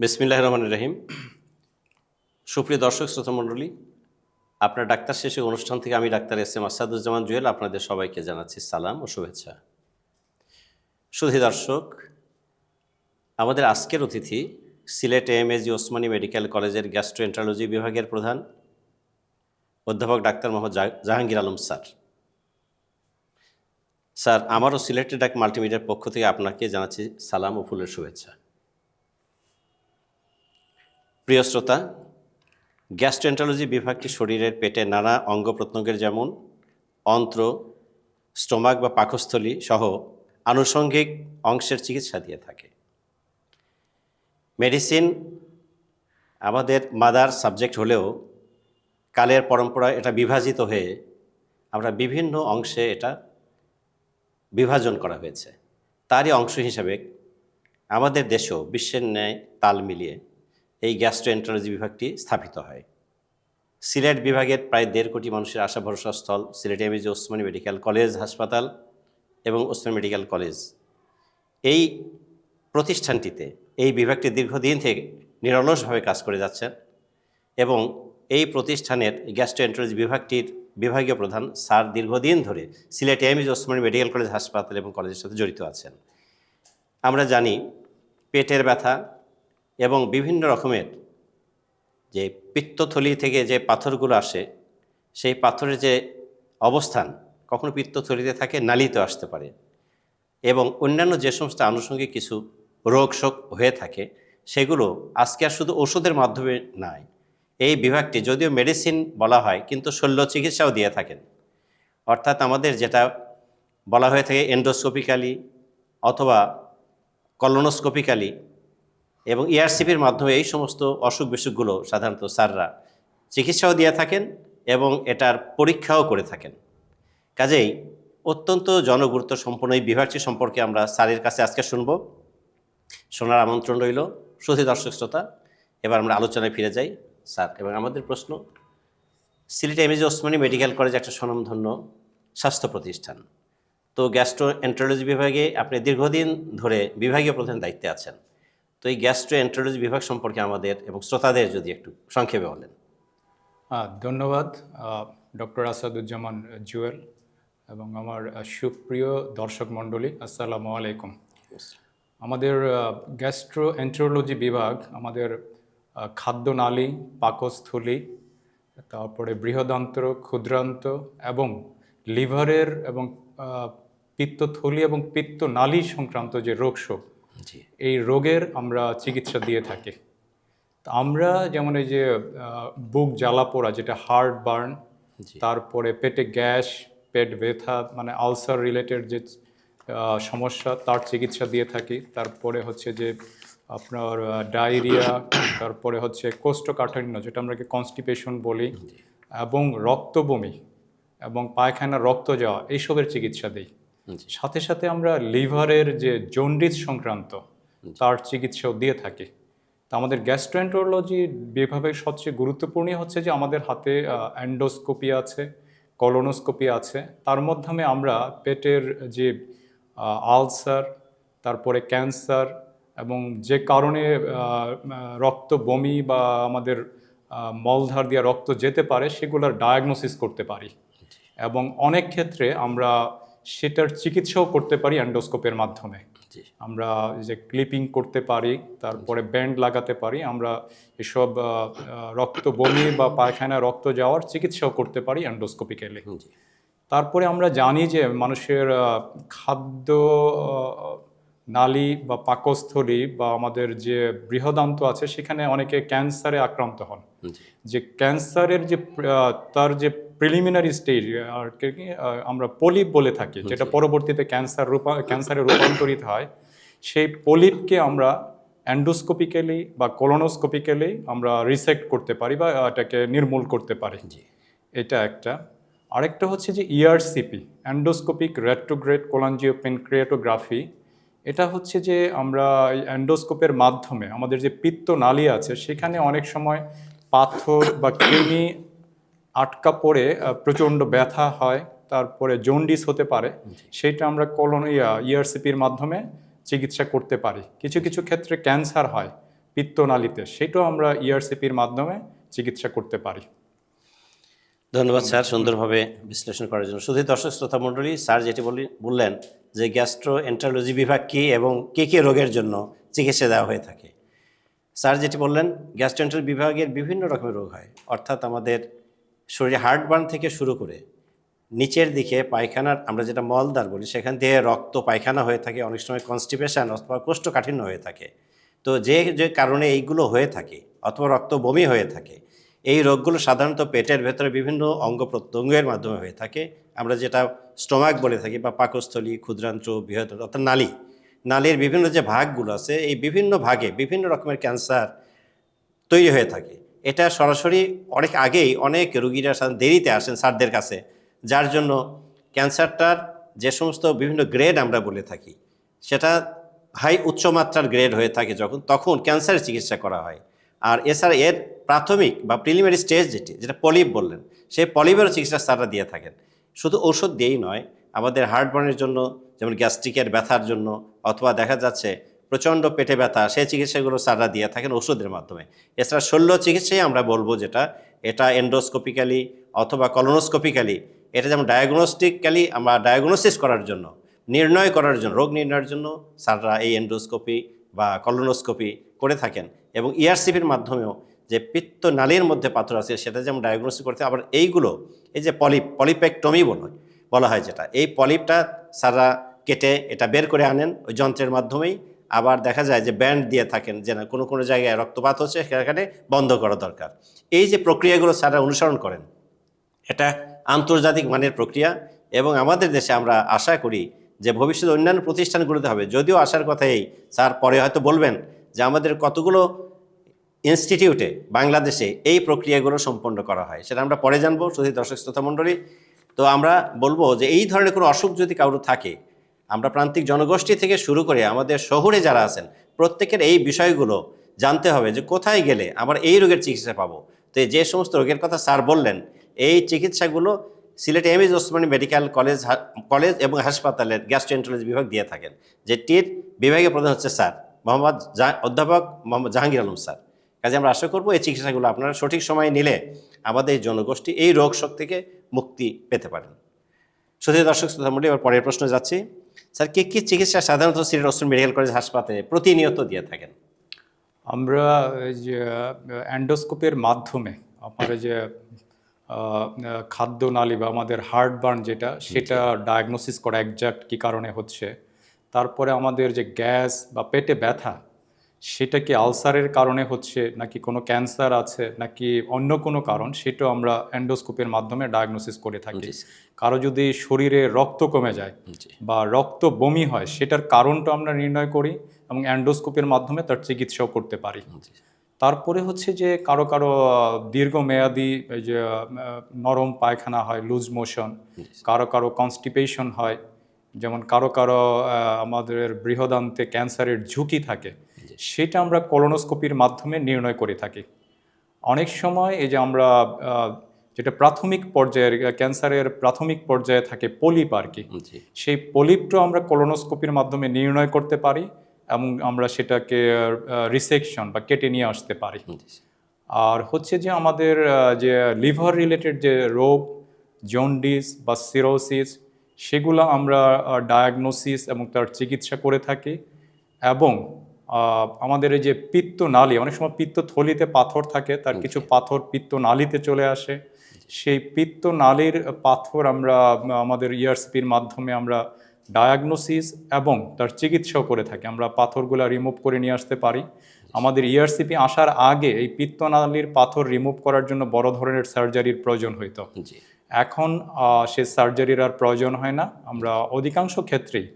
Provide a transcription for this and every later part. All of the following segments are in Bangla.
বিসমিল্লাহ রহমান রহিম। সুপ্রিয় দর্শক শ্রোতা মণ্ডলী আপনার ডাক্তার শেষে অনুষ্ঠান থেকে আমি doctor S M Asaduzzaman Jewel আপনাদের সবাইকে জানাচ্ছি সালাম ও শুভেচ্ছা। সুধী দর্শক, আমাদের আজকের অতিথি Sylhet M AG Osmani medical কলেজের গ্যাস্ট্রোএন্টারোলজি বিভাগের প্রধান অধ্যাপক doctor Mohammad Jahangir Alam sir. Sir, আমারও সিলেটের ডাক মাল্টিমিডিয়ার পক্ষ থেকে আপনাকে জানাচ্ছি সালাম ও ফুলের শুভেচ্ছা। প্রিয় শ্রোতা গ্যাস্ট্রেন্টালজি বিভাগটি শরীরের পেটে নানা অঙ্গ প্রত্যঙ্গের যেমন অন্ত্র, স্টোমাক বা পাকস্থলী সহ আনুষঙ্গিক অংশের চিকিৎসা দিয়ে থাকে। মেডিসিন আমাদের মাদার সাবজেক্ট হলেও কালের পরম্পরা এটা বিভাজিত হয়ে আমরা বিভিন্ন অংশে এটা বিভাজন করা হয়েছে। তারই অংশ হিসাবে আমাদের দেশেও বিশ্বের ন্যায় তাল মিলিয়ে এই গ্যাস্ট্রোএন্টারোলজি বিভাগটি স্থাপিত হয়। সিলেট বিভাগের প্রায় দেড় কোটি মানুষের আশা ভরসা স্থল Sylhet MAG Osmani medical college হাসপাতাল এবং ওসমানী মেডিকেল কলেজ। এই প্রতিষ্ঠানটিতে এই বিভাগটি দীর্ঘদিন থেকে নিরলসভাবে কাজ করে যাচ্ছেন এবং এই প্রতিষ্ঠানের গ্যাস্ট্রোএন্টারোলজি বিভাগটির বিভাগীয় প্রধান স্যার দীর্ঘদিন ধরে Sylhet MAG Osmani medical college হাসপাতাল এবং কলেজের সাথে জড়িত আছেন। আমরা জানি পেটের ব্যথা এবং বিভিন্ন রকমের যে পিত্তথলি থেকে যে পাথরগুলো আসে, সেই পাথরের যে অবস্থান কখনো পিত্তথলিতে থাকে, নালিতে আসতে পারে এবং অন্যান্য যে সমস্ত আনুষঙ্গিক কিছু রোগ শোক হয়ে থাকে, সেগুলো আজকে আর শুধু ওষুধের মাধ্যমে নয় এই বিভাগটি যদিও মেডিসিন বলা হয়, কিন্তু শল্য চিকিৎসাও দিয়ে থাকেন। অর্থাৎ আমাদের যেটা বলা হয়ে থাকে এন্ডোস্কোপিক্যালি অথবা কলোনোস্কোপিক্যালি এবং ইআরসিপির মাধ্যমে এই সমস্ত অসুখ বিসুখগুলো সাধারণত স্যাররা চিকিৎসাও দিয়ে থাকেন এবং এটার পরীক্ষাও করে থাকেন। কাজেই অত্যন্ত জনগুরুত্ব সম্পন্ন এই বিভাগটি সম্পর্কে আমরা স্যারের কাছে আজকে শুনব। শোনার আমন্ত্রণ রইল সুধী দর্শক শ্রোতা, এবার আমরা আলোচনায় ফিরে যাই। স্যার, এবং আমাদের প্রশ্ন, Sylhet MAG Osmani medical college একটা স্বনামধন্য স্বাস্থ্য প্রতিষ্ঠান। তো গ্যাস্ট্রো এন্টারোলজি বিভাগে আপনি দীর্ঘদিন ধরে বিভাগীয় প্রধান দায়িত্বে আছেন। তো এই গ্যাস্ট্রো এন্টারোলজি বিভাগ সম্পর্কে আমাদের এবং শ্রোতাদের যদি একটু সংক্ষেপে বলেন। ধন্যবাদ ডক্টর আসাদুজ্জামান জুয়েল এবং আমার সুপ্রিয় দর্শক মণ্ডলী আসসালামু আলাইকুম। আমাদের গ্যাস্ট্রো এন্ট্রোলজি বিভাগ আমাদের খাদ্যনালী পাকস্থলী তারপরে বৃহদান্ত্র ক্ষুদ্রান্ত এবং লিভারের এবং পিত্তথলি এবং পিত্তনালী সংক্রান্ত যে রোগ শোক জি। এই রোগের আমরা চিকিৎসা দিয়ে থাকি। তা আমরা যেমন এই যে বুক জ্বালা পোড়া যেটা হার্ট বার্ন তারপরে পেটে গ্যাস পেট ব্যথা মানে আলসার রিলেটেড যে সমস্যা তার চিকিৎসা দিয়ে থাকি। তারপরে হচ্ছে যে আপনার ডায়রিয়া তারপরে হচ্ছে কোষ্ঠকাঠিন্য যেটা আমরা কনস্টিপেশন বলি এবং রক্তবমি এবং পায়খানা রক্ত যাওয়া এইসবের চিকিৎসা দিই। সাথে সাথে আমরা লিভারের যে জন্ডিস সংক্রান্ত তার চিকিৎসাও দিয়ে থাকি। তো আমাদের গ্যাস্ট্রোএন্টারোলজি বিভাগের সবচেয়ে গুরুত্বপূর্ণ হচ্ছে যে আমাদের হাতে অ্যান্ডোস্কোপি আছে কলোনোস্কোপি আছে। তার মাধ্যমে আমরা পেটের যে আলসার তারপরে ক্যান্সার এবং যে কারণে রক্ত বমি বা আমাদের মলধার দিয়ে রক্ত যেতে পারে সেগুলোর ডায়াগনোসিস করতে পারি। এবং অনেক ক্ষেত্রে আমরা সেটার চিকিৎসাও করতে পারি অ্যান্ডোস্কোপের মাধ্যমে। আমরা যে ক্লিপিং করতে পারি তারপরে ব্যান্ড লাগাতে পারি আমরা এসব রক্ত বমি বা পায়খানা রক্ত যাওয়ার চিকিৎসাও করতে পারি অ্যান্ডোস্কোপিক্যালি। তারপরে আমরা জানি যে মানুষের খাদ্য নালী বা পাকস্থলী বা আমাদের যে বৃহদান্ত আছে সেখানে অনেকে ক্যান্সারে আক্রান্ত হন। যে ক্যান্সারের যে তার যে প্রিলিমিনারি স্টেজ আর কি আমরা পলিপ বলে থাকি যেটা পরবর্তীতে ক্যান্সার রূপা ক্যান্সারে রূপান্তরিত হয় সেই পলিপকে আমরা অ্যান্ডোস্কোপিক্যালি বা কোলোনোস্কোপিক্যালি আমরা রিসেক্ট করতে পারি বা এটাকে নির্মূল করতে পারি। এটা একটা। আরেকটা হচ্ছে যে ERCP endoscopic retrograde cholangiopancreatography এটা হচ্ছে যে আমরা এই অ্যান্ডোস্কোপের মাধ্যমে আমাদের যে পিত্ত নালী আছে সেখানে অনেক সময় পাথর বা কৃমি আটকা পড়ে প্রচণ্ড ব্যথা হয় তারপরে জন্ডিস হতে পারে সেটা আমরা কলন ইআরসিপির মাধ্যমে চিকিৎসা করতে পারি। কিছু কিছু ক্ষেত্রে ক্যান্সার হয় পিত্তনালীতে সেটাও আমরা E ইআরসিপির মাধ্যমে চিকিৎসা করতে পারি। ধন্যবাদ স্যার সুন্দরভাবে বিশ্লেষণ করার জন্য। শুধু দর্শক শ্রোতা মণ্ডলী স্যার যেটি বলি বললেন যে গ্যাস্ট্রো এন্টারোলজি বিভাগ কী এবং কে কী রোগের জন্য চিকিৎসা দেওয়া হয়ে থাকে। স্যার যেটি বললেন গ্যাস্ট্রোএন্টার বিভাগের বিভিন্ন রকমের রোগ হয়। অর্থাৎ আমাদের শরীরে হার্টবার্ন থেকে শুরু করে নিচের দিকে পায়খানার, আমরা যেটা মলদার বলি, সেখান দিয়ে রক্ত পায়খানা হয়ে থাকে, অনেক সময় কনস্টিপেশন অথবা কোষ্ঠকাঠিন্য হয়ে থাকে। তো যে যে কারণে এইগুলো হয়ে থাকে অথবা রক্ত বমি হয়ে থাকে, এই রোগগুলো সাধারণত পেটের ভেতরে বিভিন্ন অঙ্গ প্রত্যঙ্গের মাধ্যমে হয়ে থাকে। আমরা যেটা স্টোমাক বলে থাকি বা পাকস্থলী, ক্ষুদ্রান্ত্র, বৃহৎ অর্থাৎ নালী। নালীর বিভিন্ন যে ভাগগুলো আছে, এই বিভিন্ন ভাগে বিভিন্ন রকমের ক্যান্সার তৈরি হয়ে থাকে। এটা সরাসরি অনেক আগেই অনেক রুগীরা দেরিতে আসেন স্যারদের কাছে, যার জন্য ক্যান্সারটার যে সমস্ত বিভিন্ন গ্রেড আমরা বলে থাকি, সেটা হাই উচ্চমাত্রার গ্রেড হয়ে থাকে যখন, তখন ক্যান্সারের চিকিৎসা করা হয়। আর এছাড়া এর প্রাথমিক বা প্রিলিমিনারি স্টেজ যেটি, যেটা পলিপ বললেন, সেই পলিপেরও চিকিৎসা স্যাররা দিয়ে থাকেন। শুধু ওষুধ দিয়েই নয়, আমাদের হার্টবার্নের জন্য, যেমন গ্যাস্ট্রিকের ব্যথার জন্য, অথবা দেখা যাচ্ছে প্রচণ্ড পেটে ব্যথা, সেই চিকিৎসাগুলো স্যাররা দিয়ে থাকেন ওষুধের মাধ্যমে। এছাড়া শল্য চিকিৎসাই আমরা বলব যেটা, এটা এন্ডোস্কোপিক্যালি অথবা কলোনোস্কোপিক্যালি এটা যেমন ডায়াগনস্টিক্যালি আমরা ডায়াগনোসিস করার জন্য, নির্ণয় করার জন্য, রোগ নির্ণয়ের জন্য স্যাররা এই এন্ডোস্কোপি বা কলোনোস্কোপি করে থাকেন। এবং E ইআরসিপির মাধ্যমেও যে পিত্ত নালীর মধ্যে পাথর আছে, সেটা যেমন ডায়াগনোসিস করতে, আবার এইগুলো, এই যে পলিপ পলিপেক্টমি বলো বলা হয় যেটা, এই পলিপটা স্যাররা কেটে এটা বের করে আনেন ওই যন্ত্রের মাধ্যমেই আবার দেখা যায় যে ব্যান্ড দিয়ে থাকেন যে না, কোনো কোনো জায়গায় রক্তপাত হচ্ছে, সেখানে বন্ধ করা দরকার। এই যে প্রক্রিয়াগুলো স্যাররা অনুসরণ করেন, এটা আন্তর্জাতিক মানের প্রক্রিয়া এবং আমাদের দেশে আমরা আশা করি যে ভবিষ্যতে অন্যান্য প্রতিষ্ঠানগুলোতে হবে। যদিও আসার কথা এই, স্যার পরে হয়তো বলবেন যে আমাদের কতগুলো ইনস্টিটিউটে বাংলাদেশে এই প্রক্রিয়াগুলো সম্পন্ন করা হয়, সেটা আমরা পরে জানব। শুধু দর্শক শ্রোতা মণ্ডলী, তো আমরা বলব যে এই ধরনের কোনো অসুখ যদি কারও থাকে আমরা প্রান্তিক জনগোষ্ঠী থেকে শুরু করে আমাদের শহরে যারা আছেন, প্রত্যেকের এই বিষয়গুলো জানতে হবে যে কোথায় গেলে আমরা এই রোগের চিকিৎসা পাবো। তো যে সমস্ত রোগের কথা স্যার বললেন, এই চিকিৎসাগুলো Sylhet M AG Osmani medical college college এবং হাসপাতালের গ্যাস্ট্রোএন্টারোলজি বিভাগ দিয়ে থাকেন যেটির বিভাগীয় প্রধান হচ্ছে স্যার, মোহাম্মদ অধ্যাপক মোহাম্মদ জাহাঙ্গীর আলম স্যার। কাজে আমরা আশা করব এই চিকিৎসাগুলো আপনারা সঠিক সময়ে নিলে আমাদের এই জনগোষ্ঠী এই রোগ শোক থেকে মুক্তি পেতে পারেন। শুধু দর্শক শ্রোতা মন্ডলী এবার পরের প্রশ্ন যাচ্ছি। স্যার কে কী চিকিৎসা সাধারণত শ্রী রসুন মেডিকেল কলেজ হাসপাতালে প্রতিনিয়ত দিয়ে থাকেন? আমরা এই যে অ্যান্ডোস্কোপের মাধ্যমে আপনার এই যে খাদ্য নালী বা আমাদের হার্টবার্ন যেটা সেটা ডায়াগনোসিস করা একজাক্ট কী কারণে হচ্ছে তারপরে আমাদের যে গ্যাস বা পেটে ব্যথা সেটা কি আলসারের কারণে হচ্ছে নাকি কোনো ক্যান্সার আছে নাকি অন্য কোনো কারণ সেটাও আমরা অ্যান্ডোস্কোপের মাধ্যমে ডায়াগনোসিস করে থাকি। কারও যদি শরীরে রক্ত কমে যায় বা রক্ত বমি হয় সেটার কারণটা আমরা নির্ণয় করি এবং অ্যান্ডোস্কোপের মাধ্যমে তার চিকিৎসাও করতে পারি। তারপরে হচ্ছে যে কারও কারও দীর্ঘমেয়াদী এই যে নরম পায়খানা হয় লুজ মোশন কারও কারও কনস্টিপেশন হয় যেমন কারও কারও আমাদের বৃহদান্তে ক্যান্সারের ঝুঁকি থাকে সেটা আমরা কলোনোস্কোপির মাধ্যমে নির্ণয় করে থাকি। অনেক সময় এই যে আমরা যেটা প্রাথমিক পর্যায়ের ক্যান্সারের প্রাথমিক পর্যায়ে থাকে পলিপ আর কি সেই পলিপটাও আমরা কলোনোস্কোপির মাধ্যমে নির্ণয় করতে পারি এবং আমরা সেটাকে রিসেকশন বা কেটে নিয়ে আসতে পারি। আর হচ্ছে যে আমাদের যে লিভার রিলেটেড যে রোগ জন্ডিস বা সিরোসিস সেগুলো আমরা ডায়াগনোসিস এবং তার চিকিৎসা করে থাকি এবং আমাদের এই যে পিত্ত নালী অনেক সময় পিত্ত থলিতে পাথর থাকে তার কিছু পাথর পিত্ত নালীতে চলে আসে। সেই পিত্ত নালীর পাথর আমরা আমাদের ইআরসিপির মাধ্যমে আমরা ডায়াগনোসিস এবং তার চিকিৎসাও করে থাকি। আমরা পাথরগুলো রিমুভ করে নিয়ে আসতে পারি। আমাদের ইআরসিপি আসার আগে এই পিত্তনালীর পাথর রিমুভ করার জন্য বড় ধরনের সার্জারির প্রয়োজন হইতো। এখন সে সার্জারির আর প্রয়োজন হয় না। আমরা অধিকাংশ ক্ষেত্রেই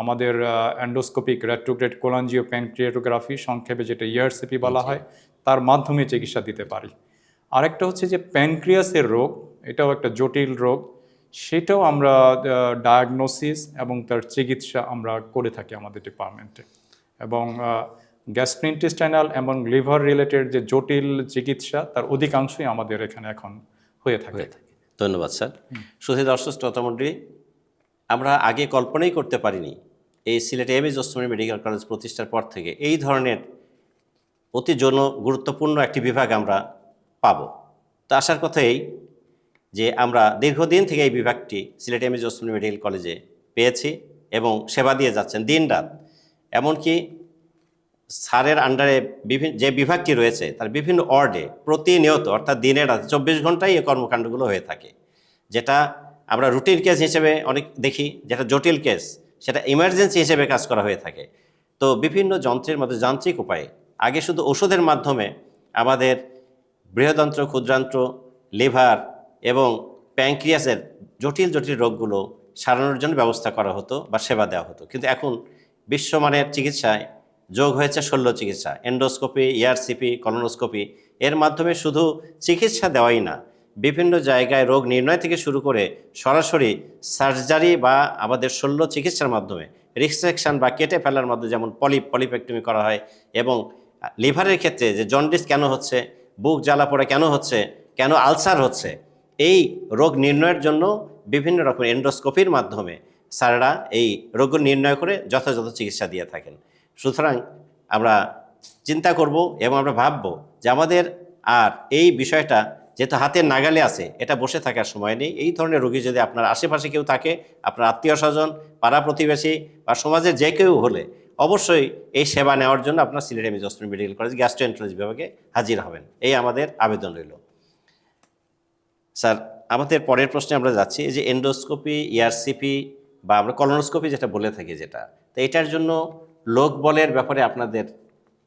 আমাদের অ্যান্ডোস্কোপিক রেট্রোগ্রেড কোলাঞ্জিও প্যানক্রিয়াটোগ্রাফি সংক্ষেপে যেটা ইআরসিপি বলা হয় তার মাধ্যমে চিকিৎসা দিতে পারি। আরেকটা হচ্ছে যে প্যানক্রিয়াসের রোগ এটাও একটা জটিল রোগ। সেটাও আমরা ডায়াগনোসিস এবং তার চিকিৎসা আমরা করে থাকি আমাদের ডিপার্টমেন্টে এবং গ্যাস্ট্রিনটেস্টাইনাল এবং লিভার রিলেটেড যে জটিল চিকিৎসা তার অধিকাংশই আমাদের এখানে এখন হয়ে থাকে। ধন্যবাদ, স্যার। শুধু দর্শক শ্রোতামণ্ডলী আমরা আগে কল্পনাই করতে পারিনি এই Sylhet M AG Osmani medical college প্রতিষ্ঠার পর থেকে এই ধরনের অতি জন গুরুত্বপূর্ণ একটি বিভাগ আমরা পাব। তো আসার কথা এই যে আমরা দীর্ঘদিন থেকে এই বিভাগটি Sylhet M AG Osmani medical কলেজে পেয়েছি এবং সেবা দিয়ে যাচ্ছেন দিন রাত এমনকি স্যারের আন্ডারে বিভিন্ন যে বিভাগটি রয়েছে, তার বিভিন্ন ওয়ার্ডে প্রতিনিয়ত, অর্থাৎ দিনের রাত চব্বিশ ঘন্টাই এই কর্মকাণ্ডগুলো হয়ে থাকে। যেটা আমরা রুটিন কেস হিসেবে অনেক দেখি, যেটা জটিল কেস, সেটা ইমার্জেন্সি হিসেবে কাজ করা হয়ে থাকে। তো বিভিন্ন যন্ত্রের মধ্যে যান্ত্রিক উপায়ে, আগে শুধু ওষুধের মাধ্যমে আমাদের বৃহদন্ত্র, ক্ষুদ্রান্ত্র, লিভার এবং প্যাঙ্ক্রিয়াসের জটিল জটিল রোগগুলো সারানোর জন্য ব্যবস্থা করা হতো বা সেবা দেওয়া হতো। কিন্তু এখন বিশ্বমানের চিকিৎসায় যোগ হয়েছে শল্য চিকিৎসা এন্ডোস্কোপি ইয়ারসিপি কলোনোস্কোপি এর মাধ্যমে শুধু চিকিৎসা দেওয়াই না, বিভিন্ন জায়গায় রোগ নির্ণয় থেকে শুরু করে সরাসরি সার্জারি বা আমাদের শল্য চিকিৎসার মাধ্যমে রিসেকশন বা কেটে ফেলার মাধ্যমে যেমন পলিপ পলিপেক্টমি করা হয় এবং লিভারের ক্ষেত্রে যে জন্ডিস কেন হচ্ছে, বুক জ্বালা পড়ে কেন হচ্ছে, কেন আলসার হচ্ছে, এই রোগ নির্ণয়ের জন্য বিভিন্ন রকম এন্ডোস্কোপির মাধ্যমে স্যাররা এই রোগ নির্ণয় করে যথাযথ চিকিৎসা দিয়ে থাকেন। সুতরাং আমরা চিন্তা করব এবং আমরা ভাববো যে আমাদের আর এই বিষয়টা যেহেতু হাতের নাগালে আছে, এটা বসে থাকার সময় নেই। এই ধরনের রোগী যদি আপনার আশেপাশে কেউ থাকে, আপনার আত্মীয় স্বজন, পাড়া প্রতিবেশী বা সমাজের যে কেউ হলে অবশ্যই এই সেবা নেওয়ার জন্য আপনার Sylhet MAG Osmani medical college gastroenterology বিভাগে হাজির হবেন। এই আমাদের আবেদন রইল। স্যার, আমাদের পরের প্রশ্নে আমরা যাচ্ছি যে এন্ডোস্কোপি ইয়ারসিপি বা আমরা কলোনোস্কোপি যেটা বলে থাকি যেটা, তো এটার জন্য লোক বলের ব্যাপারে আপনাদের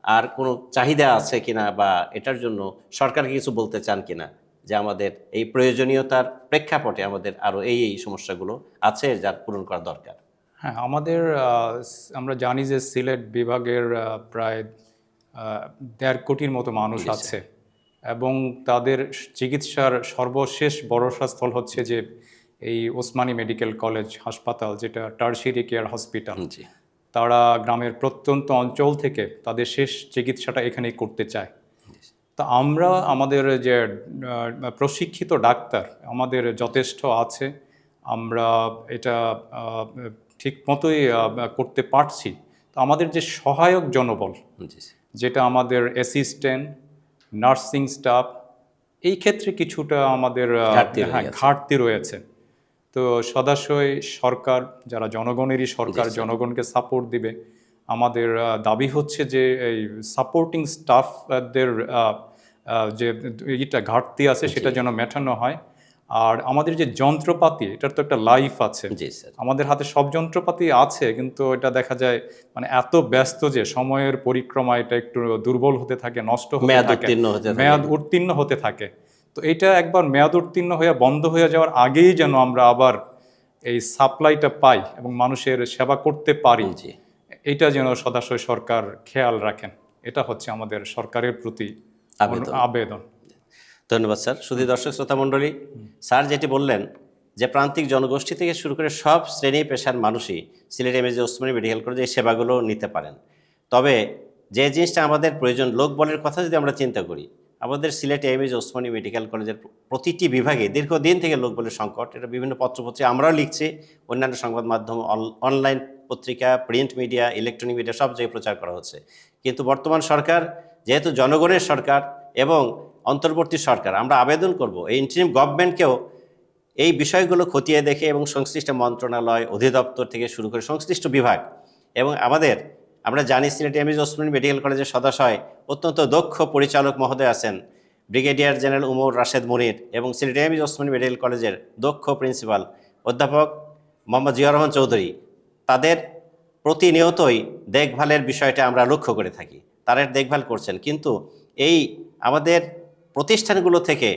আর কোনো চাহিদা আছে কিনা বা এটার জন্য সরকারকে কিছু বলতে চান কিনা? যে আমাদের এই প্রয়োজনীয়তার প্রেক্ষাপটে আমাদের আরও এই এই সমস্যাগুলো আছে যার পূরণ করা দরকার। হ্যাঁ আমাদের আমরা জানি যে সিলেট বিভাগের প্রায় দেড় কোটির মতো মানুষ আছে। এবং তাদের চিকিৎসার সর্বশেষ ভরসাস্থল হচ্ছে যে এই ওসমানী মেডিকেল কলেজ হাসপাতাল যেটা টার্সিরি কেয়ার হসপিটাল। তারা গ্রামের প্রত্যন্ত অঞ্চল থেকে তাদের শেষ চিকিৎসাটা এখানেই করতে চায়। তা আমরা আমাদের যে প্রশিক্ষিত ডাক্তার আমাদের যথেষ্ট আছে। আমরা এটা ঠিক মতোই করতে পারছি। তো আমাদের যে সহায়ক জনবল যেটা আমাদের অ্যাসিস্ট্যান্ট নার্সিং স্টাফ এই ক্ষেত্রে কিছুটা আমাদের হ্যাঁ। ঘাটতি রয়েছে। তো সদাশয় সরকার যারা জনগণেরই সরকার জনগণকে সাপোর্ট দিবে। আমাদের দাবি হচ্ছে যে এই সাপোর্টিং স্টাফদের যে ইটা ঘাটতি আছে সেটা যেন মেটানো হয়। আর আমাদের যে যন্ত্রপাতি এটার তো একটা লাইফ আছে। আমাদের হাতে সব যন্ত্রপাতি আছে কিন্তু এটা দেখা যায় মানে এত ব্যস্ত যে সময়ের পরিক্রমা এটা একটু দুর্বল হতে থাকে নষ্ট হতে থাকে। মেয়াদ উত্তীর্ণ হতে থাকে। তো এটা একবার মেয়াদ উত্তীর্ণ হয়ে বন্ধ হয়ে যাওয়ার আগেই যেন আমরা আবার এই সাপ্লাইটা পাই এবং মানুষের সেবা করতে পারি। যে এটা যেন সদাশয় সরকার খেয়াল রাখেন। এটা হচ্ছে আমাদের সরকারের প্রতি আবেদন। আবেদন। ধন্যবাদ স্যার। শুধু দর্শক শ্রোতা মণ্ডলী স্যার যেটি বললেন যে প্রান্তিক জনগোষ্ঠী থেকে শুরু করে সব শ্রেণি পেশার মানুষই সিলেট এমএজে ওসমানী মেডিকেল কলেজে এই সেবাগুলো নিতে পারেন। তবে যে জিনিসটা আমাদের প্রয়োজন লোক বলের কথা যদি আমরা চিন্তা করি আমাদের সিলেট এমএজ ওসমানী মেডিকেল কলেজের প্রতিটি বিভাগে দীর্ঘদিন থেকে লোক বলের সংকট। এটা বিভিন্ন পত্রপত্রিকা আমরাও লিখছি, অন্যান্য সংবাদ মাধ্যম অন- অনলাইন পত্রিকা, প্রিন্ট মিডিয়া, ইলেকট্রনিক মিডিয়া, সব জায়গায় প্রচার করা হচ্ছে। কিন্তু বর্তমান সরকার, যেহেতু জনগণের সরকার এবং অন্তর্বর্তী সরকার, আমরা আবেদন করব এই ইন্টারিম গভর্নমেন্টকেও এই বিষয়গুলো খতিয়ে দেখে এবং সংশ্লিষ্ট মন্ত্রণালয়, অধিদপ্তর থেকে শুরু করে সংশ্লিষ্ট বিভাগ এবং আমাদের আমরা জানি সিলেট এমএজ ওসমানী মেডিকেল কলেজের সদস্যয় অত্যন্ত দক্ষ পরিচালক মহোদয় আছেন, ব্রিগেডিয়ার জেনারেল উমর রাশেদ মুনির এবং সিলেট এমএজ ওসমানী মেডিকেল কলেজের দক্ষ প্রিন্সিপাল অধ্যাপক মোহাম্মদ জিয়া রহমান চৌধুরী। তাদের প্রতিনিয়তই দেখভালের বিষয়টা আমরা লক্ষ্য করে থাকি, তারা দেখভাল করছেন। কিন্তু এই আমাদের প্রতিষ্ঠানগুলো থেকে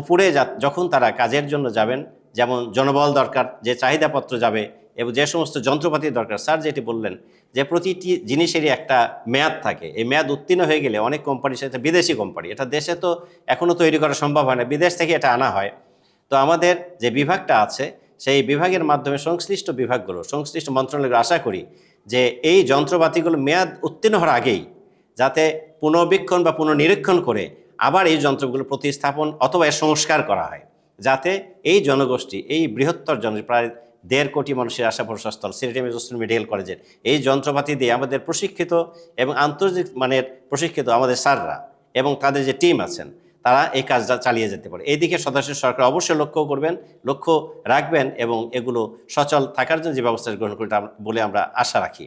উপরে যখন তারা কাজের জন্য যাবেন, যেমন জনবল দরকার, যে চাহিদাপত্র যাবে এবং যে সমস্ত যন্ত্রপাতি দরকার। স্যার যেটি বললেন যে প্রতিটি জিনিসেরই একটা মেয়াদ থাকে। এই মেয়াদ উত্তীর্ণ হয়ে গেলে অনেক কোম্পানির সাথে বিদেশি কোম্পানি, এটা দেশে তো এখনও তৈরি করা সম্ভব হয় না, বিদেশ থেকে এটা আনা হয়। তো আমাদের যে বিভাগটা আছে, সেই বিভাগের মাধ্যমে সংশ্লিষ্ট বিভাগগুলো, সংশ্লিষ্ট মন্ত্রণালয়গুলো আশা করি যে এই যন্ত্রপাতিগুলো মেয়াদ উত্তীর্ণ হওয়ার আগেই যাতে পুনর্বীক্ষণ বা পুনর্নিরীক্ষণ করে আবার এই যন্ত্রগুলো প্রতিস্থাপন অথবা এর সংস্কার করা হয়। যাতে এই জনগোষ্ঠী, এই বৃহত্তর জন প্রায় দেড় কোটি মানুষের আশা ভরসাস্থল সিলেট এম এস মেডিকেল কলেজের। এই যন্ত্রপাতি দিয়ে আমাদের প্রশিক্ষিত এবং আন্তর্জাতিক মানের প্রশিক্ষিত আমাদের স্যাররা এবং তাদের যে টিম আছেন, তারা এই কাজটা চালিয়ে যেতে পারে। এইদিকে সদস্য সরকার অবশ্যই লক্ষ্য করবেন, লক্ষ্য রাখবেন এবং এগুলো সচল থাকার জন্য যে ব্যবস্থা গ্রহণ করতে বলে আমরা আশা রাখি।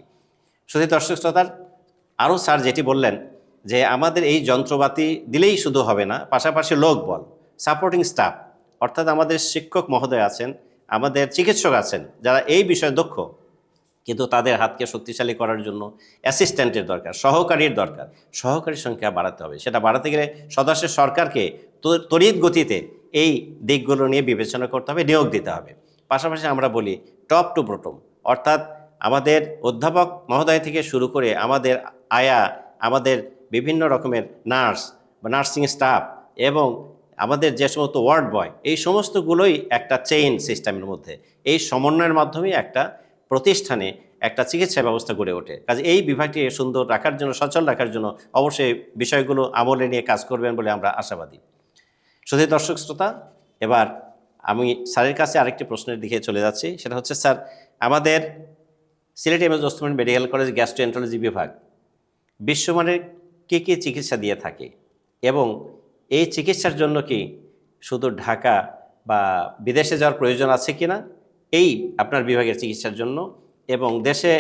শুধু দর্শক শ্রোতার, আরও স্যার যেটি বললেন যে আমাদের এই যন্ত্রপাতি দিলেই শুধু হবে না, পাশাপাশি লোকবল সাপোর্টিং স্টাফ অর্থাৎ আমাদের শিক্ষক মহোদয় আছেন আমাদের চিকিৎসক আছেন, যারা এই বিষয়ে দক্ষ, কিন্তু তাদের হাতকে শক্তিশালী করার জন্য অ্যাসিস্ট্যান্টের দরকার, সহকারীর দরকার। সহকারীর সংখ্যা বাড়াতে হবে। সেটা বাড়াতে গেলে সদস্য সরকারকে তড়িৎ গতিতে এই দিকগুলো নিয়ে বিবেচনা করতে হবে, নিয়োগ দিতে হবে। পাশাপাশি আমরা বলি টপ টু বটম অর্থাৎ আমাদের অধ্যাপক মহোদয় থেকে শুরু করে আমাদের আয়া, আমাদের বিভিন্ন রকমের নার্স বা নার্সিং স্টাফ এবং আমাদের যে সমস্ত ওয়ার্ড বয়, এই সমস্তগুলোই একটা চেইন সিস্টেমের মধ্যে। এই সমন্বয়ের মাধ্যমে একটা প্রতিষ্ঠানে একটা চিকিৎসা ব্যবস্থা গড়ে ওঠে। কাজে এই বিভাগটি সুন্দর রাখার জন্য, সচল রাখার জন্য অবশ্যই বিষয়গুলো আমলে নিয়ে কাজ করবেন বলে আমরা আশাবাদী। শুধু দর্শক শ্রোতা, এবার আমি স্যারের কাছে আরেকটি প্রশ্নের দিকে চলে যাচ্ছি। সেটা হচ্ছে, স্যার, আমাদের Sylhet M S Osman medical college gastroenterology বিভাগ বিশ্বমানের কী কী চিকিৎসা দিয়ে থাকে এবং এই চিকিৎসার জন্য কি শুধু ঢাকা বা বিদেশে যাওয়ার প্রয়োজন আছে কি না এই আপনার বিভাগের চিকিৎসার জন্য এবং দেশে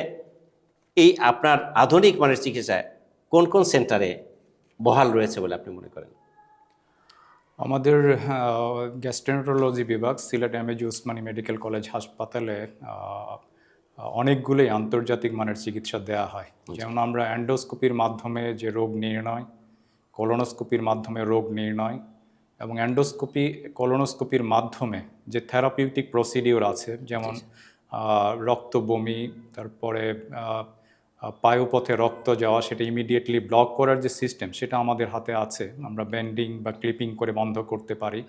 এই আপনার আধুনিক মানের চিকিৎসায় কোন কোন সেন্টারে বহাল রয়েছে বলে আপনি মনে করেন? আমাদের গ্যাস্ট্রেনোটোলজি বিভাগ Sylhet M A G Osmani medical college হাসপাতালে অনেকগুলোই আন্তর্জাতিক মানের চিকিৎসা দেওয়া হয়। যেমন আমরা অ্যান্ডোস্কোপির মাধ্যমে যে রোগ নির্ণয় কলোনোস্কোপির মাধ্যমে রোগ নির্ণয় এবং অ্যান্ডোস্কোপি কলোনোস্কোপির মাধ্যমে যে থেরাপিউটিক প্রসিডিওর আছে যেমন রক্ত বমি তারপরে পায়ুপথে রক্ত যাওয়া সেটা ইমিডিয়েটলি ব্লক করার যে সিস্টেম সেটা আমাদের হাতে আছে। আমরা বেন্ডিং বা ক্লিপিং করে বন্ধ করতে পারি।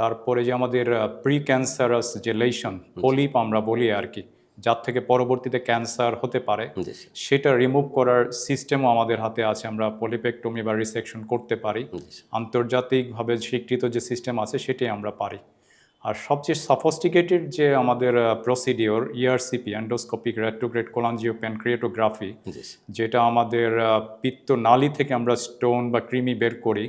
তারপরে যে আমাদের প্রি ক্যান্সারাস যে লেশন পলিপ আমরা বলি আর কি যার থেকে পরবর্তীতে ক্যান্সার হতে পারে সেটা রিমুভ করার সিস্টেমও আমাদের হাতে আছে আমরা পলিপেক্টমি বা রিসেকশন করতে পারি। আন্তর্জাতিকভাবে স্বীকৃত যে সিস্টেম আছে সেটাই আমরা পারি। আর সবচেয়ে সফস্টিকেটেড যে আমাদের procedure ERCP endoscopic retrograde cholangiopancreatography যেটা আমাদের পিত্ত নালী থেকে আমরা স্টোন বা কৃমি বের করি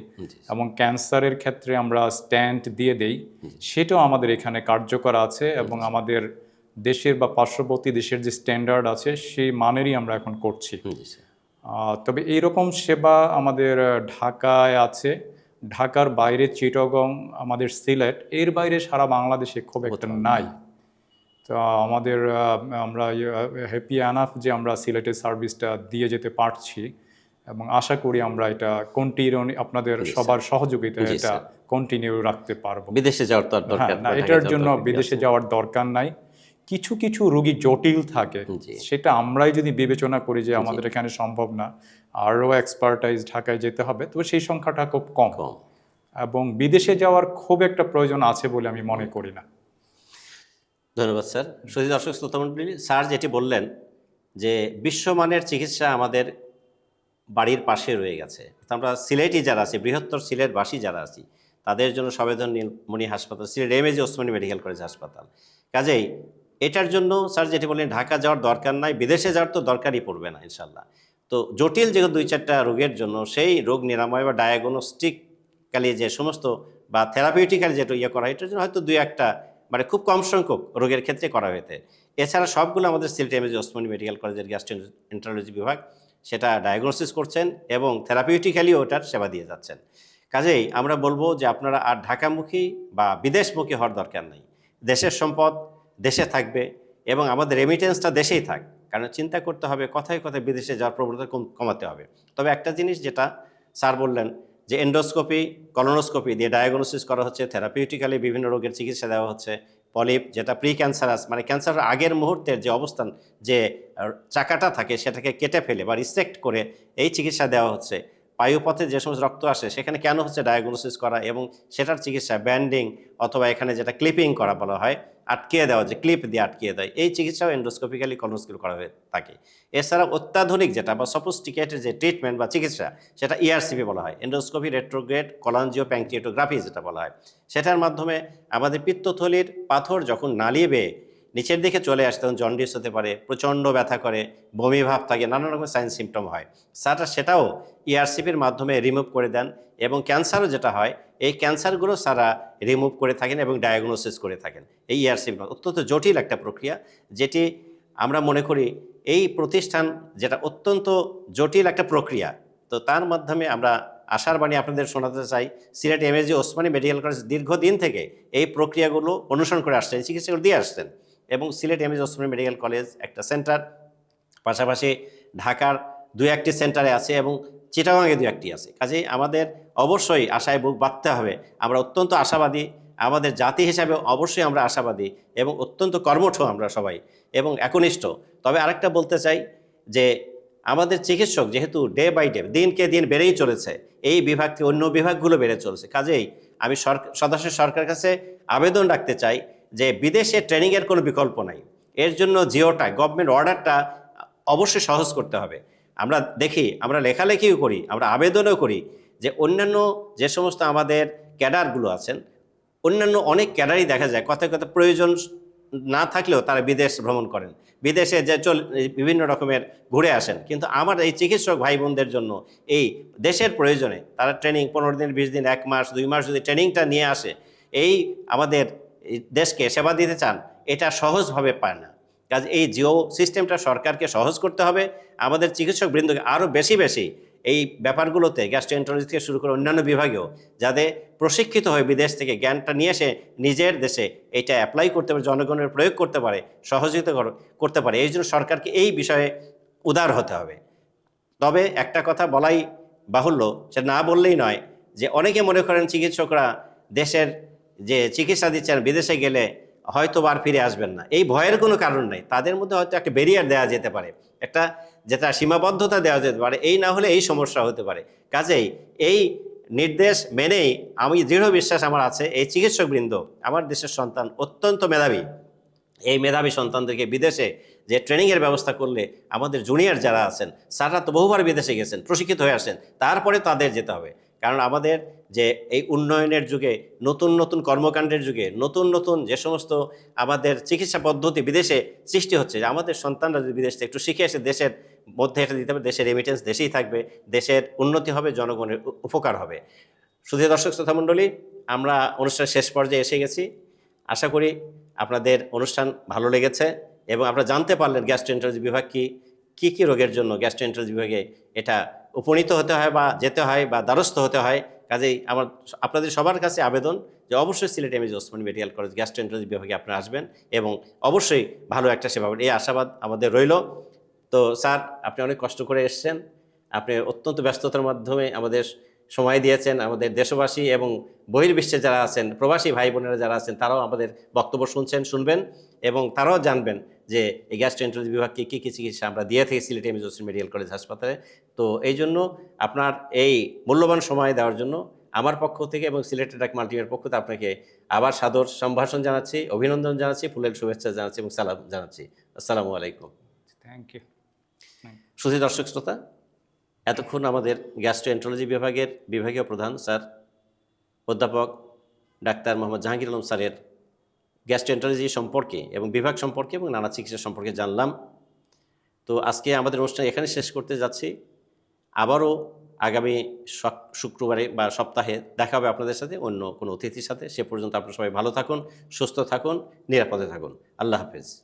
এবং ক্যান্সারের ক্ষেত্রে আমরা স্ট্যান্ড দিয়ে দেই সেটাও আমাদের এখানে কার্যকর আছে এবং আমাদের দেশের বা পার্শ্ববর্তী দেশের যে স্ট্যান্ডার্ড আছে সেই মানেরই আমরা এখন করছি। তবে এইরকম সেবা আমাদের ঢাকায় আছে। ঢাকার বাইরে চিটগং আমাদের সিলেট এর বাইরে সারা বাংলাদেশে খুব একটা নাই। তো আমাদের আমরা হ্যাপি অ্যানাফ যে আমরা সিলেটের সার্ভিসটা দিয়ে যেতে পারছি এবং আশা করি আমরা এটা কন্টিনিউ আপনাদের সবার সহযোগিতা এটা কন্টিনিউ রাখতে পারব। বিদেশে যাওয়ার তো আর দরকার হ্যাঁ, না এটার জন্য বিদেশে যাওয়ার দরকার নাই। কিছু কিছু রোগী জটিল থাকে। সেটা আমরাই যদি বিবেচনা করি যে আমাদের এখানে সম্ভব না আরও এক্সপার্টাইজ ঢাকায় যেতে হবে তবে সেই সংখ্যাটা খুব কম। এবং বিদেশে যাওয়ার খুব একটা প্রয়োজন আছে বলে আমি মনে করি না। ধন্যবাদ স্যার। সুধী দর্শক শ্রোতামণ্ডলী স্যার যেটি বললেন যে বিশ্বমানের চিকিৎসা আমাদের বাড়ির পাশে রয়ে গেছে। আমরা সিলেটই যারা আছি বৃহত্তর সিলেটবাসী যারা আছি তাদের জন্য সবেদন নীলমণি হাসপাতাল Sylhet M A G Osmani medical college হাসপাতাল। কাজেই এটার জন্য স্যার যেটি বললেন, ঢাকা যাওয়ার দরকার নাই, বিদেশে যাওয়ার তো দরকারই পড়বে না ইনশাল্লাহ তো জটিল যে দুই চারটা রোগের জন্য, সেই রোগ নিরাময় বা ডায়াগনস্টিককালি যে সমস্ত বা থেরাপিউটিক্যালি যেটা ইয়ে করা হয়, এটার জন্য হয়তো দুই একটা মানে খুব কম সংখ্যক রোগের ক্ষেত্রে করা হয়েছে। এছাড়া সবগুলো আমাদের সিলেট এমএজি ওসমানী মেডিকেল কলেজের গ্যাস্ট্রোএন্টারোলজি বিভাগ, সেটা ডায়াগনোসিস করছেন এবং থেরাপিউটিক্যালিও ওটার সেবা দিয়ে যাচ্ছেন। কাজেই আমরা বলব যে আপনারা আর ঢাকামুখী বা বিদেশমুখী হওয়ার দরকার নেই। দেশের সম্পদ দেশে থাকবে এবং আমাদের রেমিটেন্সটা দেশেই থাক। কারণ চিন্তা করতে হবে কথায় কথায় বিদেশে যাওয়ার প্রবণতা কম- কমাতে হবে। তবে একটা জিনিস যেটা স্যার বললেন যে এন্ডোস্কোপি কলোনোস্কোপি দিয়ে ডায়াগনোসিস করা হচ্ছে থেরাপিউটিক্যালি বিভিন্ন রোগের চিকিৎসা দেওয়া হচ্ছে। পলিপ, যেটা প্রি ক্যান্সারাস মানে ক্যান্সারের আগের মুহূর্তের যে অবস্থান, যে চাকাটা থাকে সেটাকে কেটে ফেলে বা রিসেক্ট করে এই চিকিৎসা দেওয়া হচ্ছে। পায়ুপথে যে সমস্ত রক্ত আসে, সেখানে কেন হচ্ছে ডায়াগনোসিস করা এবং সেটার চিকিৎসা ব্যান্ডিং অথবা এখানে যেটা ক্লিপিং করা বলা হয়, আটকিয়ে দেওয়া, যে ক্লিপ দিয়ে আটকিয়ে দেয়, এই চিকিৎসাও এন্ডোস্কোপিক্যালি কলোনোস্কোপি করা হয়ে থাকে। এছাড়া অত্যাধুনিক যেটা বা সফিস্টিকেটেড যে ট্রিটমেন্ট বা চিকিৎসা, সেটা ইআরসিপি বলা হয় এন্ডোস্কোপি রেট্রোগ্রেড কলাঞ্জিও প্যাংক্রিয়েটোগ্রাফি যেটা বলা হয়। সেটার মাধ্যমে আমাদের পিত্তথলির পাথর যখন নালিয়ে বেয়ে নিচের দিকে চলে আসে, তখন জন্ডিস হতে পারে, প্রচণ্ড ব্যথা করে, বমি ভাব থাকে, নানা রকম সাইন সিমটম হয়। স্যাররা সেটাও ইআরসিপির মাধ্যমে রিমুভ করে দেন এবং ক্যান্সারও যেটা হয়, এই ক্যান্সারগুলো সারা রিমুভ করে থাকেন এবং ডায়াগনোসিস করে থাকেন। এই ইআরসিপি অত্যন্ত জটিল একটা প্রক্রিয়া, যেটি আমরা মনে করি এই প্রতিষ্ঠান যেটা অত্যন্ত জটিল একটা প্রক্রিয়া, তো তার মাধ্যমে আমরা আশার বাণী আপনাদের শোনাতে চাই। Sylhet M A G Osmani medical college দীর্ঘদিন থেকে এই প্রক্রিয়াগুলো অনুসরণ করে আসছেন চিকিৎসাগুলো দিয়ে আসছেন। এবং Sylhet M A G Osmani medical college একটা সেন্টার। পাশাপাশি ঢাকার দু একটি সেন্টারে আছে এবং চিটাগাঙে দু একটি আছে। কাজেই আমাদের অবশ্যই আশায় বুক বাঁধতে হবে। আমরা অত্যন্ত আশাবাদী, আমাদের জাতি হিসাবে অবশ্যই আমরা আশাবাদী এবং অত্যন্ত কর্মঠ আমরা সবাই এবং একনিষ্ঠ। তবে আরেকটা বলতে চাই যে আমাদের চিকিৎসক যেহেতু ডে বাই ডে, দিনকে দিন বেড়েই চলেছে, এই বিভাগ থেকে অন্য বিভাগগুলো বেড়ে চলেছে। কাজেই আমি সরকার সদস্য সরকার কাছে আবেদন রাখতে চাই যে বিদেশে ট্রেনিংয়ের কোনো বিকল্প নাই। এর জন্য জিওটা, গভর্নমেন্ট অর্ডারটা অবশ্যই সহজ করতে হবে। আমরা দেখি, আমরা লেখালেখিও করি, আমরা আবেদনও করি যে অন্যান্য যে সমস্ত আমাদের ক্যাডারগুলো আছেন, অন্যান্য অনেক ক্যাডারই দেখা যায় কথা কথা প্রয়োজন না থাকলেও তারা বিদেশ ভ্রমণ করেন। বিদেশে যে চল, বিভিন্ন রকমের ঘুরে আসেন। কিন্তু আমার এই চিকিৎসক ভাই বোনদের জন্য এই দেশের প্রয়োজনে তারা ট্রেনিং পনেরো দিন, বিশ দিন, এক মাস, দুই মাস যদি ট্রেনিংটা নিয়ে আসে, এই আমাদের দেশকে সেবা দিতে চান, এটা সহজভাবে পায় না। কাজ এই জিও সিস্টেমটা সরকারকে সহজ করতে হবে। আমাদের চিকিৎসক বৃন্দকে আরও বেশি বেশি এই ব্যাপারগুলোতে গ্যাস্ট্রোএন্টারোলজি থেকে শুরু করে অন্যান্য বিভাগেও যাতে প্রশিক্ষিত হয়ে বিদেশ থেকে জ্ঞানটা নিয়ে এসে নিজের দেশে এটা অ্যাপ্লাই করতে পারে, জনগণের প্রয়োগ করতে পারে, সহযোগিতা কর- করতে পারে। এই জন্য সরকারকে এই বিষয়ে উদার হতে হবে। তবে একটা কথা বলাই বাহুল্য, সে না বললেই নয় যে অনেকে মনে করেন চিকিৎসকরা দেশের যে চিকিৎসা দিচ্ছেন, বিদেশে গেলে হয়তো আর ফিরে আসবেন না। এই ভয়ের কোনো কারণ নেই। তাদের মধ্যে হয়তো একটা ব্যারিয়ার দেওয়া যেতে পারে। একটা যেটা সীমাবদ্ধতা দেওয়া যেতে পারে। এই না হলে এই সমস্যা হতে পারে। কাজেই এই নির্দেশ মেনেই আমি দৃঢ় বিশ্বাস আমার আছে, এই চিকিৎসকবৃন্দ, আমার দেশের সন্তান অত্যন্ত মেধাবী। এই মেধাবী সন্তানদেরকে বিদেশে যে ট্রেনিংয়ের ব্যবস্থা করলে আমাদের জুনিয়র যারা আছেন, স্যাররা তো বহুবার বিদেশে গেছেন, প্রশিক্ষিত হয়ে আসেন, তারপরে তাদের যেতে হবে। কারণ আমাদের যে এই উন্নয়নের যুগে, নতুন নতুন কর্মকাণ্ডের যুগে, নতুন নতুন যে সমস্ত আমাদের চিকিৎসা পদ্ধতি বিদেশে সৃষ্টি হচ্ছে, যে আমাদের সন্তানরা যদি বিদেশ থেকে একটু শিখে এসে দেশের মধ্যে এটা দিতে হবে দেশের রেমিটেন্স দেশেই থাকবে, দেশের উন্নতি হবে, জনগণের উপকার হবে। শুধু দর্শক শ্রোতা মণ্ডলী, আমরা অনুষ্ঠানের শেষ পর্যায়ে এসে গেছি। আশা করি আপনাদের অনুষ্ঠান ভালো লেগেছে এবং আপনারা জানতে পারলেন গ্যাস্ট্রোএন্টারোলজি বিভাগ কি, কী কী রোগের জন্য গ্যাস্ট্রোএন্টারোলজি বিভাগে এটা উপনীত হতে হয় বা যেতে হয় বা দ্বারস্থ হতে হয়। কাজেই আমার আপনাদের সবার কাছে আবেদন যে অবশ্যই Sylhet M A G Osmani medical college gastroenterology বিভাগে আপনারা আসবেন এবং অবশ্যই ভালো একটা সেবা এই আশাবাদ আমাদের রইল। তো স্যার, আপনি অনেক কষ্ট করে এসছেন। আপনি অত্যন্ত ব্যস্ততার মাধ্যমে আমাদের সময় দিয়েছেন আমাদের দেশবাসী এবং বহির্বিশ্বে যারা আছেন প্রবাসী ভাই বোনেরা যারা আছেন তারাও আমাদের বক্তব্য শুনছেন শুনবেন এবং তারাও জানবেন যে এই গ্যাস্ট্রোএন্টারোলজি বিভাগকে কী কী চিকিৎসা আমরা দিয়ে থাকি সিলেট এমএজ মেডিকেল কলেজ হাসপাতালে। তো এই জন্য আপনার এই মূল্যবান সময় দেওয়ার জন্য আমার পক্ষ থেকে এবং সিলেটের ডাক মাল্টিমের পক্ষ থেকে আপনাকে আবার সাদর সম্ভাষণ জানাচ্ছি অভিনন্দন জানাচ্ছি ফুলের শুভেচ্ছা জানাচ্ছি এবং সালাম জানাচ্ছি। আসসালামু আলাইকুম। থ্যাংক ইউ সুধী দর্শক শ্রোতা এতক্ষণ আমাদের গ্যাস্ট্রোএন্ট্রোলজি বিভাগের বিভাগীয় প্রধান স্যার, অধ্যাপক ডাক্তার মোহাম্মদ জাহাঙ্গীর আলম স্যারের গ্যাস্ট্রোএন্ট্রোলজি সম্পর্কে এবং বিভাগ সম্পর্কে এবং নানা চিকিৎসা সম্পর্কে জানলাম। তো আজকে আমাদের অনুষ্ঠান এখানে শেষ করতে যাচ্ছি। আবারও আগামী শক- শুক্রবারে বা সপ্তাহে দেখা হবে আপনাদের সাথে অন্য কোনো অতিথির সাথে। সে পর্যন্ত আপনারা সবাই ভালো থাকুন, সুস্থ থাকুন, নিরাপদে থাকুন। আল্লাহ হাফেজ।